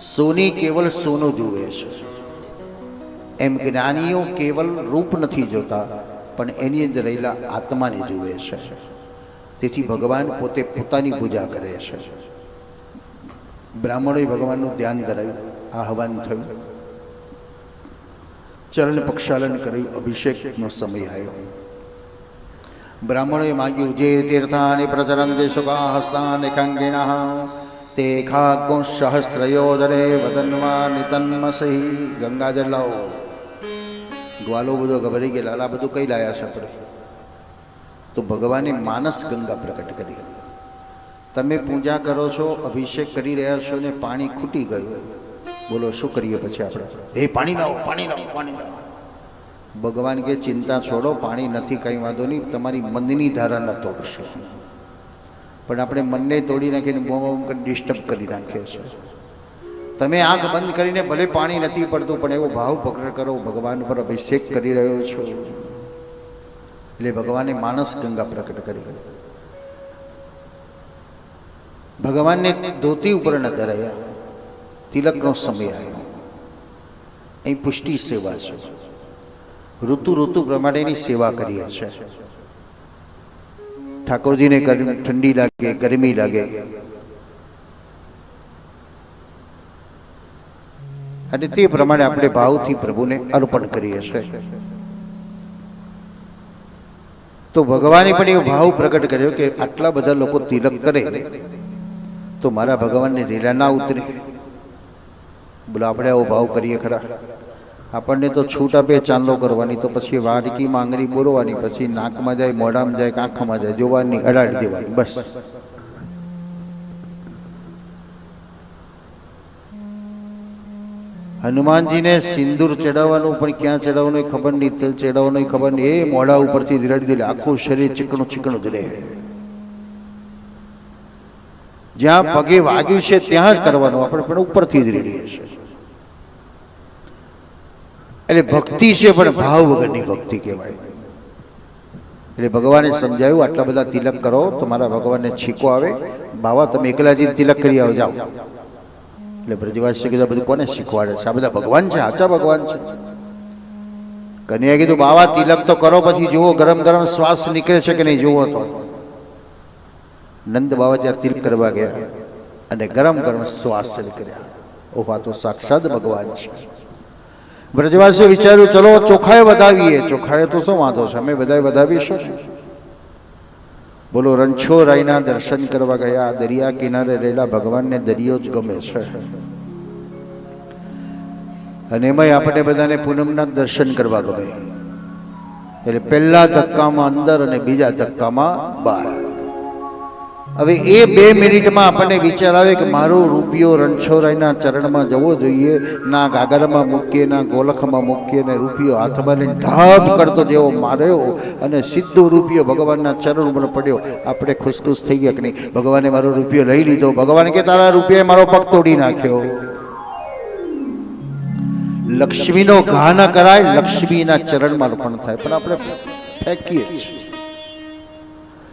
સોની કેવલ સોનું જુએ છે. એમ જ્ઞાનીઓ કેવલ રૂપ નથી જોતા, પણ એની અંદર રહેલા આત્માને જુએ છે. તેથી ભગવાન પોતે પોતાની પૂજા કરે છે. બ્રાહ્મણોએ ભગવાનનું ધ્યાન કરાયું આહવાન થયું. ચરણ પક્ષાલન કર્યું અભિષેકનો સમય આવ્યો. બ્રાહ્મણોએ માગ્યું, જે તીર્થાને પ્રચરંતિ સુખા હસ્તાને કંગિના તે ખાગો સહસ્ત્રયોદરે વદન્વા નિતન્મસહી ગંગાજળ લાવો ગ્વાલો બધો ગભરાઈ ગયેલા આ બધું કઈ લાયા છે આપણે તો ભગવાને માનસ ગંગા પ્રગટ કરી તમે પૂજા કરો છો અભિષેક કરી રહ્યા છો ને પાણી ખૂટી ગયું બોલો શું કરીએ પછી આપણે એ પાણી લાવો પાણી લાવો પાણી ભગવાન કે ચિંતા છોડો પાણી નથી કંઈ વાંધો નહીં તમારી મનની ધારા ન તોડશો પણ આપણે મનને તોડી નાખીને બોમ કરી ડિસ્ટર્બ કરી નાખીએ છીએ. તમે આંખ બંધ કરીને ભલે પાણી નથી પડતું, પણ એવો ભાવ પકડ કરો, ભગવાન પર અભિષેક કરી રહ્યો છો. એટલે ભગવાને માનસ ગંગા પ્રકટ કરી ભગવાનને ધોતી ઉપર ન ધરાયા. તિલકનો સમય આવ્યો. અહીં પુષ્ટિ સેવા છે. ઋતુ ઋતુ પ્રમાણેની સેવા કરીએ છે ઠાકોરજીને ઠંડી લાગે, ગરમી લાગે. અને તે પ્રમાણે આપણે ભાવથી પ્રભુને અર્પણ કરીએ છીએ. તો ભગવાને પણ એવો ભાવ પ્રગટ કર્યો કે આટલા બધા લોકો તિલક કરે. તો મારા ભગવાનને લીલા ના ઉતરે. બોલો, આપણે આવો ભાવ કરીએ ખરા. આપણને તો છૂટ આપે ચાંદલો કરવાની તો પછી વાડકી માંગણી બોલવાની, પછી નાકમાં જાય, મોઢામાં જાય આંખમાં જાય જોવાની અડાડી દેવાની, બસ. હનુમાનજીને સિંદૂર ચડાવવાનું, પણ ક્યાં ચડાવવાનું ખબર નહીં, તેલ ચડાવવાનું ખબર નહીં. એ મોઢા ઉપરથી રડી દે આખું શરીર ચીકણું ચીકણું જ રહે જ્યાં પગે વાગ્યું છે, ત્યાં જ કરવાનું, આપણે પણ ઉપરથી જ રેડીએ છીએ. એટલે ભક્તિ છે પણ ભાવ વગરની ભક્તિ કહેવાય. એટલે ભગવાને સમજાયું, આટલા બધા તિલક કરો તો મારા ભગવાનને છીકો આવે. બાવા, તમે એકલા જઈને તિલક કરી આવો, જાઓ. એટલે બ્રજવાસી કીધું બધું કોને શીખવાડે છે? આ બધા ભગવાન છે, સાચા ભગવાન છે. કન્યા કીધું, બાવા, તિલક તો કરો, પછી જુઓ, ગરમ ગરમ શ્વાસ નીકળે છે કે નહીં, જુઓ તો. નંદ બાવા જ્યાં તિલક કરવા ગયા અને ગરમ ગરમ શ્વાસ નીકળ્યા. ઓહો, આ તો સાક્ષાત ભગવાન છે. બ્રજવાસીએ વિચાર્યું, ચલો, ચોખાએ વધાવીએ. ચોખાએ તો શું વાંધો છે? અમે બધાએ વધાવીશું. બોલો રણછોરાયના દર્શન કરવા ગયા. દરિયા કિનારે રહેલા ભગવાનને દરિયો જ ગમે છે. અને એમાંય આપણે બધાને પૂનમના દર્શન કરવા ગમે. એટલે પહેલા ધક્કામાં અંદર અને બીજા ધક્કામાં બહાર. હવે એ બે મિનિટમાં આપણને વિચાર આવે કે મારો રૂપિયો રણછોરાયના ચરણમાં જવો જોઈએ, ના ગાગરમાં મૂકીએ, ના ગોલખમાં મૂકીએ ને રૂપિયો હાથમાં લઈને ધામ કરતો જેવો માર્યો અને સીધો રૂપિયો ભગવાનના ચરણ ઉપર પડ્યો. આપણે ખુશખુશ થઈ ગયા કે નહીં? ભગવાને મારો રૂપિયો લઈ લીધો. ભગવાન કે, તારા રૂપિયાએ મારો પગ તોડી નાખ્યો. લક્ષ્મીનો ઘા ન કરાય, લક્ષ્મીના ચરણમાં અર્પણ થાય. પણ આપણે ફેંકીએ છીએ.